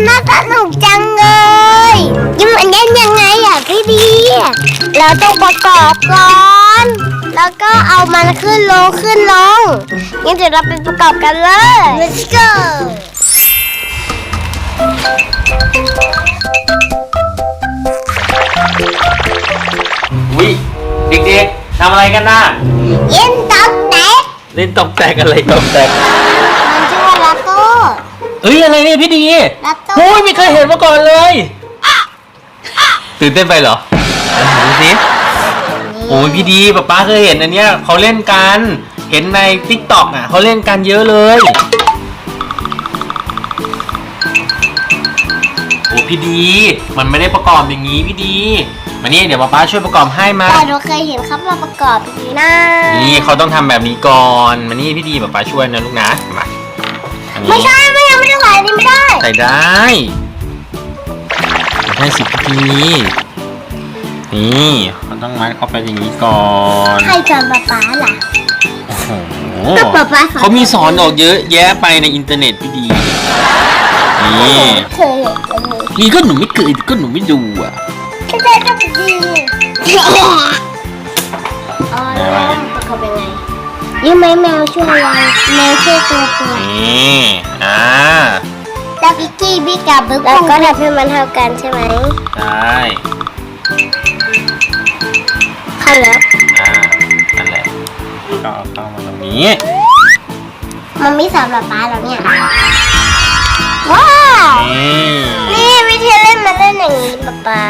มันน่าสนุกจังเลยยังมันเล่นยังไงอะพี่ดีเราต้องประกอบก่อน แล้วก็เอามันขึ้นลงขึ้นลงงั้นเดี๋ยวเราไปประกอบกันเลย let's go วิเด็กๆทำอะไรกันน่ะเย็นตับแตกเล่นตกแตกอะไรตกแตกมันชื่อว่าลาโต้เอ้ยอะไรเนี่ยพี่ดี ลา โต้โอ้ยไม่เคยเห็นมาก่อนเลย ตื่นเต้นไปเหรอดูสิโอ้ยพี่ดีป๊าป๊าเคยเห็นอันเนี้ยเขาเล่นกันเห็นในทิกตอกอะเขาเล่นกันเยอะเลยโอ้พี่ดี มันไม่ได้ประกอบอย่างนี้พี่ดีมานี่เดี๋ยวป๊าป๊าช่วยประกอบให้มาแต่เราเคยเห็นเขามาประกอบอย่างนี้นะนี่เขาต้องทำแบบนี้ก่อนมานี่พี่ดีป๊าป๊าช่วยนะลูกนะมาอันนี้ไม่ใช่ ไม่ได้ใส่ได้ให้สิพี่ดีนี่เขาต้องมัดเข้าไปอย่างนี้ก่อนใครสอนป๊าป๊าล่ะโอ้โหก็ป๊าป๊าสอนเขามีสอนออกเยอะแยะไปในอินเทอร์เน็ตพี่ดีนี่เคยเห็นอันนี้นี่ก็หนูไม่เคยก็หนูไม่ดูอะก็ได้ก็ดีอ๋อแล้วประกอบยังไงยังไหมแมวช่วยเราแมวช่วยตัวตัวนี่อ่าแล้ว บิกกี้บิ๊กกับบึกแล้วก็ทำให้มันเท่ากันใช่ไหมได้เข้าแล้วอ่านั่นแหละก็เอาเข้ามาตรงนี้ มันมีสำหรับป๊าแล้วเนี่ย ว้าว นี่นี่วิธีเล่นมันเล่นอย่างนี้ป๊าป๊า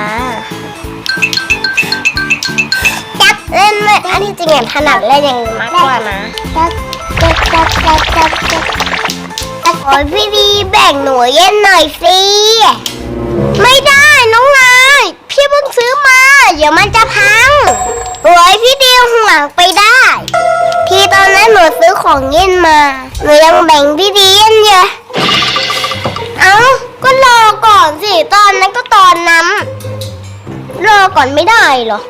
จับเล่นไม่อันที่จริงอะถนัดเล่นอย่างนี้มากกว่านะจับจับจับจับจับ จับโอ้ยพี่ดีแบ่งหนูเย็นหน่อยสิ ไม่ได้น้องนาย พี่เพิ่งซื้อมา เดี๋ยวมันจะพังโอ้ยพี่ดีห่วงไปได้พี่ตอนนั้นหนูซื้อของเย็นมาหนูยังแบ่งพี่ดีเย็นเยอะเอ้าก็รอก่อนสิ ตอนนั้นก็ตอนนั้นรอก่อนไม่ได้เหรอ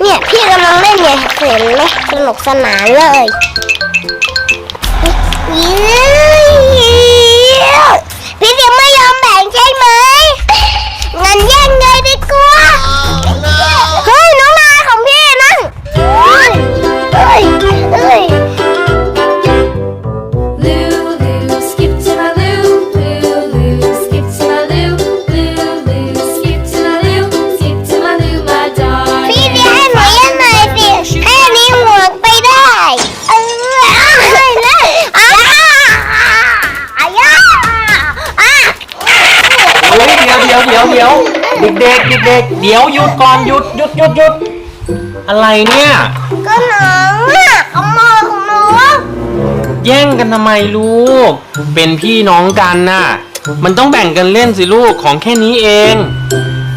เนี่ย พี่กำลังเล่นเนี่ยเห็นไหมสนุกสนานเลย ดี๋ยวเดี๋ยวเดี๋ยวเดี๋ยวเด็กเด็กเด็กๆเดี๋ยวหยุดก่อนหยุดหยุดหยุดหยุดอะไรเนี่ยก็น้องอะขโมยของหนูแย่งกันทำไมลูก เป็นพี่น้องกันน่ะ มันต้องแบ่งกันเล่นสิลูกของแค่นี้เอง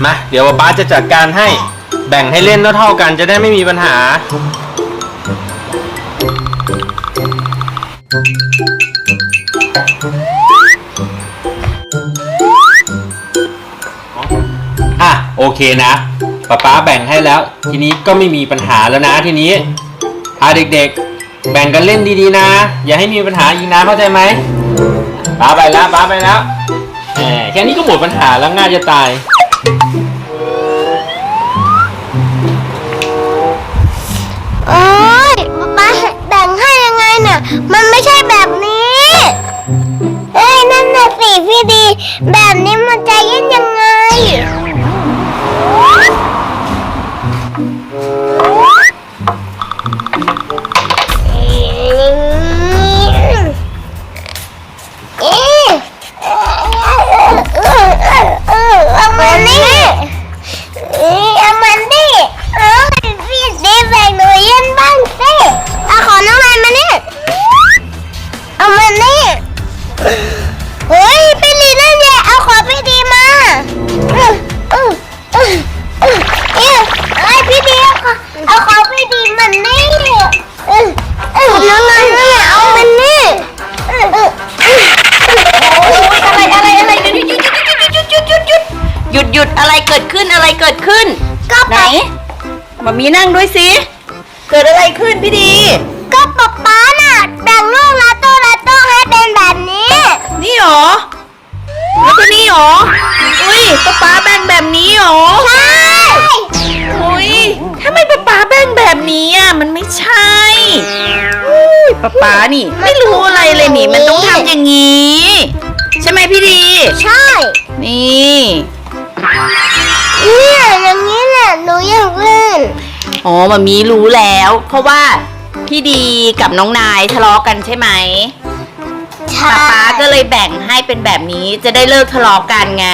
มาเดี๋ยวป๊าจะจัดการให้แบ่งให้เล่นเท่าๆกันจะได้ไม่มีปัญหาอ่ อเคนะป๊าป๊าแบ่งให้แล้ว ทีนี้ก็ไม่มีปัญหาแล้วนะทีนี้พาเด็กๆ แบ่งกันเล่นดีๆนะ อย่าให้มีปัญหาอีกนะเข้าใจไหมป๊าไปแล้วป๊าไปแล้วแหมแค่นี้ก็หมดปัญหาแล้วง่ายจะตายโอ๊ยป๊าแบ่งให้ยังไงน่ะ มันไม่ใช่แบบนี้ เอ้ยนั่นน่ะสิพี่ดี แบบนี้มันจะย็นยังไง มามีนั่งด้วยสิ เกิดอะไรขึ้นพี่ดี ก็ป๊าป๊าน่ะแบ่งลูกลาโต้ลาโต้ให้เป็นแบบนี้ นี่เหรอหรอ แล้วก็นี่หรอ อุ้ยป๊าป๊าแบ่งแบบนี้หรอ ใช่อุ้ยทำไมป๊าป๊าแบ่งแบบนี้อะ มันไม่ใช่อุ้ยป๊าป๊านี่ ไม่รู้อะไรเลยนี่ มันต้องทำอย่างนี้ ใช่ไหมพี่ดี ใช่ นี่เนี่ยอย่างนี้แหละหนูอยากเล่น อ๋อมามีรู้แล้ว เพราะว่าพี่ดีกับน้องนายทะเลาะกันใช่ไหมใช่ป๊าป๊าก็เลยแบ่งให้เป็นแบบนี้จะได้เลิกทะเลาะกันไง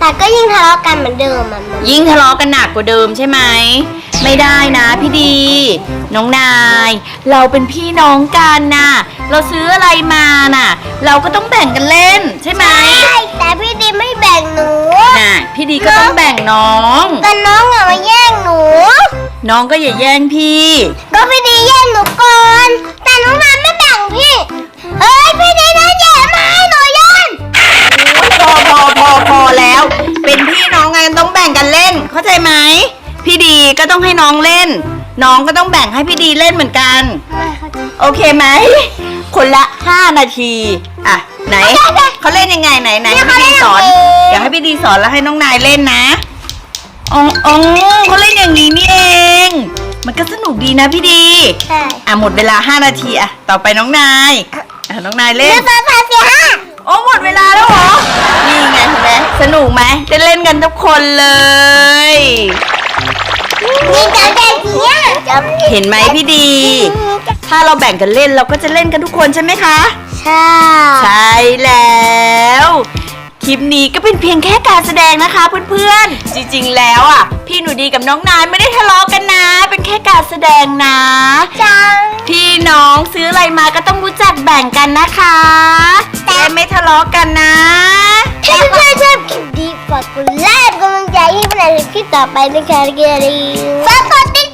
แต่ก็ยิ่งทะเลาะกันเหมือนเดิมอะมันยิ่งทะเลาะกันหนักกว่าเดิมใช่ไหม ไม่ได้นะพี่ดี น้องนาย เราเป็นพี่น้องกันน่ะ เราซื้ออะไรมาน่ะ เราก็ต้องแบ่งกันเล่นใช่ไหมใช่แต่พี่ดีไม่แบ่งหนู น่ะพี่ดีก็ต้องแบ่งน้อง แต่น้องอะมาแย่งหนู น้องก็อย่าแย่งพี่ ก็พี่ดีแย่งหนูก่อน แต่น้องนายไม่แบ่งพี่เฮ้ยพี่ดีนะแย่มาให้หนูแย่งพอพอพอพอแล้ว เป็นพี่น้องกันต้องแบ่งกันเล่น เข้าใจไหม พี่ดีก็ต้องให้น้องเล่น น้องก็ต้องแบ่งให้พี่ดีเล่นเหมือนกัน โอเคไหม คนละ 5 นาที อะ ไหน เขาเล่นยังไงไหนไหนให้พี่ดีสอน เดี๋ยวให้พี่ดีสอนแล้วให้น้องนายเล่นนะ อ๋ออ๋อเขาเล่นอย่างนี้นี่เอง มันก็สนุกดีนะพี่ดี ใช่อะหมดเวลา 5 นาทีอะต่อไปน้องนายอะน้องนายเล่เรืนอฟ้าฟ้าเสียห้าโอ้หมดเวลาแล้วเหรอ นี่ไงเห็นไหมสนุกไหมได้เล่นกันทุกคนเลยมีจับแต่เสียจับเห็นไหมพี่ดี ถ้าเราแบ่งกันเล่นเราก็จะเล่นกันทุกคนใช่ไหมคะ ใช่ ใช่แล้วค ลิปนี้ก็เป็นเพียงแค่การแสดงนะคะเพื่อนๆ จริงๆ แล้วอะ พี่หนูดีกับน้องนายไม่ได้ทะเลาะกันนะ เป็นแค่การแสดงนะจังพี่น้องซื้ออะไรมาก็ต้องรู้จักแบ่งกันนะคะแต่ไม่ทะเลาะกันนะ ถ้าเพื่อนๆชอบคลิปดีฝากกดไลค์กำลังใจให้เป็นอะไรคลิปต่อไปนะคะเกลีฝากกดติด